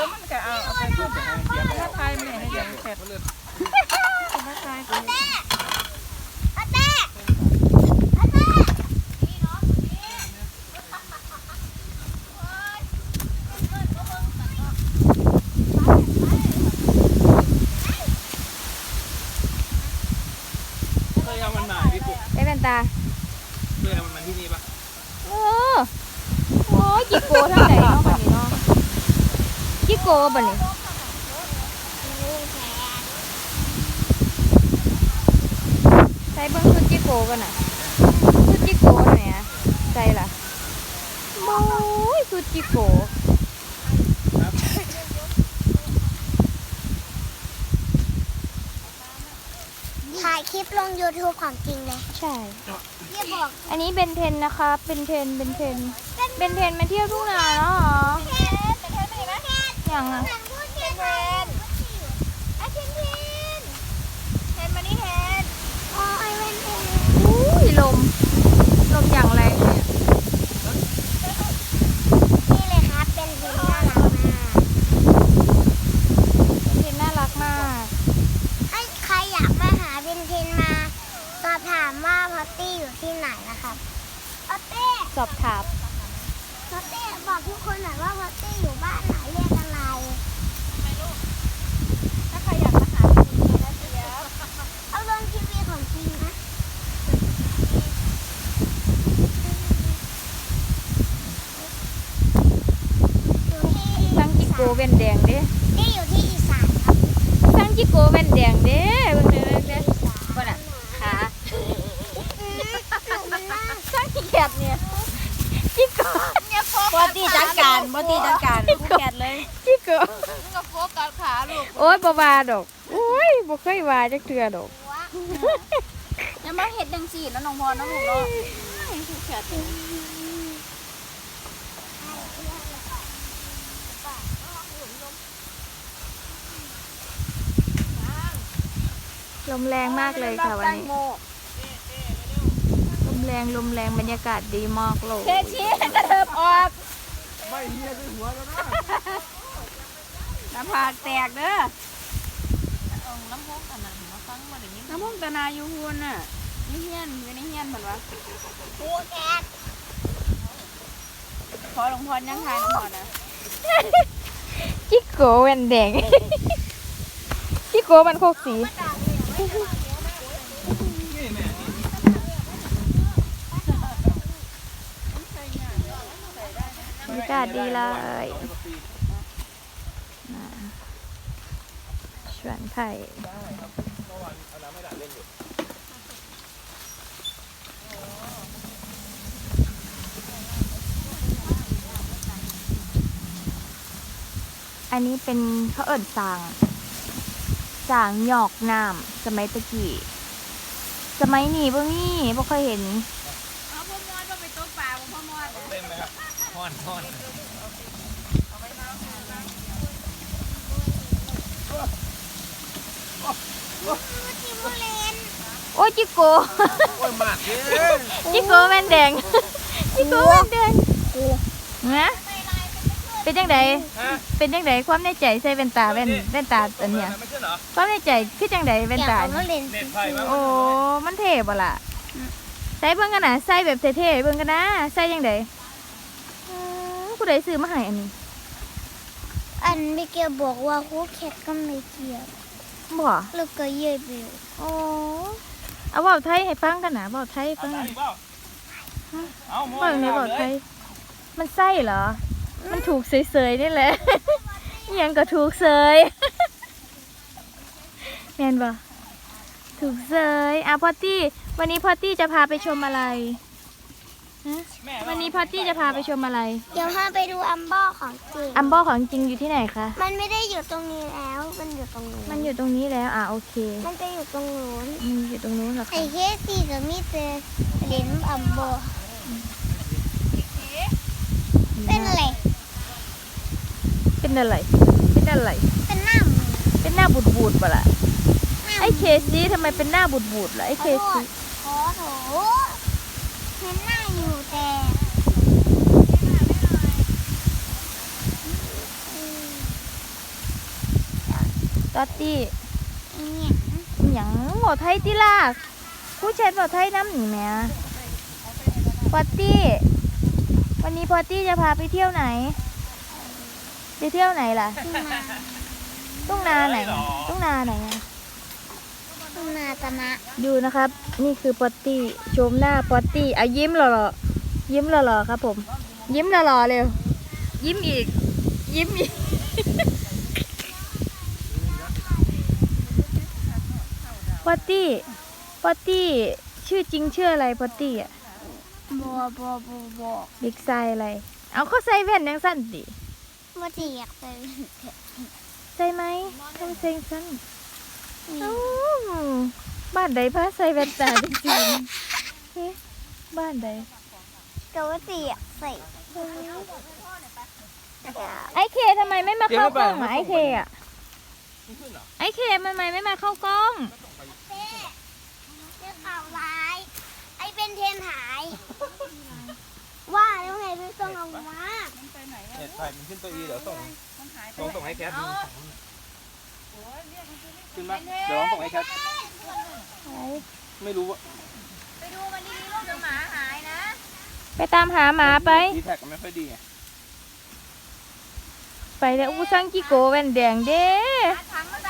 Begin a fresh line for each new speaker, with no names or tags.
แล้วมันก็เอาเอาไปพูดถ้าทายแม่ให้ยังแคบถ้าทาย
อาเต้อาเต้อาเต้
เคยเอามันมาพี่ปุ๊ก
ได้เป็นตา
เคยเอามันมาที่นี่ปะ
โอ้โอ้ยจิโกทางไหนเนาะบัดนี้เนาะจิโก บัดนี้ใส่เบิ่งชุดจิโกกันน่ะชุดจิโกน่ะเนี่ยใส่ล่ะโอ้ยชุดจิโก
ถ่ายคลิปลง YouTube ของจริงเลย
ใช่
อย่าบอก
อันนี้เบนเทนนะคะเป็นเทนเป็นเทน เบนเทนมาเที่ยวทุ่งนาแล้วเหรอ
เทนเป็
อย่างอะ
หนังพูดเทนเทนไอเทนเทนเทนมานี่เทนอ๋อไอเวนเทน
อุ้ยลม ลมอย่างแรงเลยอะ
นี่เลยครับ เป็นเทนน่ารักมาก
เทนน่ารักมาก
ให้ใครอยากมาหาเบนเทนมา สอบถามว่าพอตตี้อยู่ที่ไหนนะครับพอตตี้
สอบถาม
พอตตี้บอกทุกคนหน่อยว่าพอตตี้อยู่บ้านไหนเรียกอะไร
ถ้าใครอยากมาหาจริงๆนะเสีย
เอาลงทีวีของจริงนะ อยู่ที่
ทั้ งจิโกเวนแดงเด้
นี่อยู่ที่อีสานครับ
ทั้งจิโกเวนแดงเด้เบิ่งเด้อเด้อบ่น่ะขา
อืมหนูมันน่า
ทั้งจิแคบเนี่ยจิโก
บอตีจัดการบอตีจัดการผู้แคทเลย
จิโก
มึงก็โฟกัสขาลูก
โอ้ยบ่ว่าดอกโอ้ยบ่เคยว่าจักเทื่อดอก
อย่ามาเห็ดดังสี่แล้วน้องพรน้องลูกเนาะผู้แคท
ลมแรงมากเลยค่ะวันนี้ ลมแรงลมแรงบรรยากาศดีมากเลย
เทชี้กระเทิบออก
ไม่เฮียด้วยหัวแล้วนะ
น้ำผากแตกเด้อน้ำพกตะนามาฟังมาอย่างนี้น้ำพกตะนาอยู่หุ่นน่ะนี่เฮียนอยู่ในเฮียนเหมือนวะ
ครูแกะ
พอหลวงพรยังทายน้องพรนะ
จิโกเวนแดงจิโกมันโคกสี
นี่แม่
บรรยากาศดีเลยสวนไผ่อันนี้เป็นเขาเอิญสางสางหยอกน้ำสมัยตะกี้ สมัยนี้บ่มีบ่เคยเห็น
ห่อนห่อน
ที่ผู้เล่น
โอ้ยจิโก
โอ้ยมากเย้
จิโกแม่นแดงจิโกแม่นแดงนะเป็นจังได
ฮะ
เป็นจังไดความในใจใส่แว่นตาแว่นแว่นตาอันเนี้ย
ไม่ใช่เหรอ
ความในใจคือจังไดแว่นตา
อยก
เนี่
เอยเล่น
เน็ตไฟมั้ง
โอ้มันเท่บ่ล่ะใส่เบิ่งกันนะใส่แบบเท่ๆเบิ่งกันนะใส่จังไดอืม ผู้ใดซื้อมาให้อันนี้
อันมิเกลบอกว่าครูแคทก็ไม่เกี่ยว
บ่
แล้วก็เย่ยบิว
โอ้เอาเว้าไทยให้ฟังกันนะเว้าไทยให้ฟัง
เอา
กัน
อีกเปล่าเอาหม
เว้าในเว้าไทย มันไส้เหรอ มันถูกเสยๆนี่แหละอิหยังก็ถูกเสยแม่นบ่ถูกเสยอะพอตตี้ วันนี้พอตตี้จะพาไปชมอะไรฮะ
แม่
วันนี้พอตตี้จะพาไปชมอะไร
เดี๋ยวพาไปดูอัมบอของจริง
อัมบอของจริงอยู่ที่ไหนคะ
มันไม่ได้อยู่ตรงนี้แล้ว มันอยู่ตรงนู้น
มันอยู่ตรงนี้แล้ว อะโอเค
มันจะอยู่ตรงนู้น
มันอยู่ตรงนู้นเหรอ
ไอ้
คะ
เคสซีก็มีแต่เหรียญอัมบอเป็นอะไร
เป็นอะไร เป็นอะไร
เป็นหน้าหมู
เป็นหน้าบูดบูดๆปะล่ะ
หน้าหมู
ไอ้เคซี่ทำไมเป็นหน้าบูดบูดๆล่ะไอ้เคซี่
ขอโทษเห็นหน้า อยู่แต่อืม
ตอตตี้
อีเนี่ย
อหย่างบอกไทยติล่ะผู้ชายบอกไทยน้ำหนีแม่พอตตี้ วันนี้พอตตี้จะพาไปเที่ยวไหนไปเที่ยวไหนล่ะ
ทุ่งนา
ตุ้งนาไหนตุ้งนาไหนอะ
ทุ่งนาตะนะ
ดูนะครับ นี่คือปอตตี้โฉมหน้าปอตตี้อะยิ้มหล่อๆยิ้มหล่อๆครับผม ยิ้มหล่อๆเร็ว ยิ้มอีก ยิ้มอีกปอตตี้ปอตตี้ชื่อจริงชื่ออะไรปอตตี้อะ
บัวบัวบัวบัว
เด็กชายอะไร เอาเขาใส่แว่นยังสั้นดิ
บัวที่อยากเป็น
ใส่ไหมต้องใส่สั้น เอ้าบ้านใดพาใส่แว่นตาจริงๆเฮ้บ้านใด
ก็ว่าที่อยากใส่
ไอเคทำไมไม่มาเข้ากล้องอะไอเคอะไอเคทำไมไม่มาเข้ากล้อง
เรื่องข่าวร้าย ไอ้เป็นเทนหาย ว่าแล้วไงไม่ต้องเอามา
เนี่ยถ่ายมันขึ้นตัวอีเดี๋ยวส่งส่งส่งให้แคทดู ขึ้นมาเดี๋ยวลองส่งให้แคทไม่รู้ว่า
ไปตามหาหมาไป
ดีแท็กมันไม่ค่อยดีไง
ไปแล้วอู้ซังกิโกแว่นแดงเด้
ถังมาใส่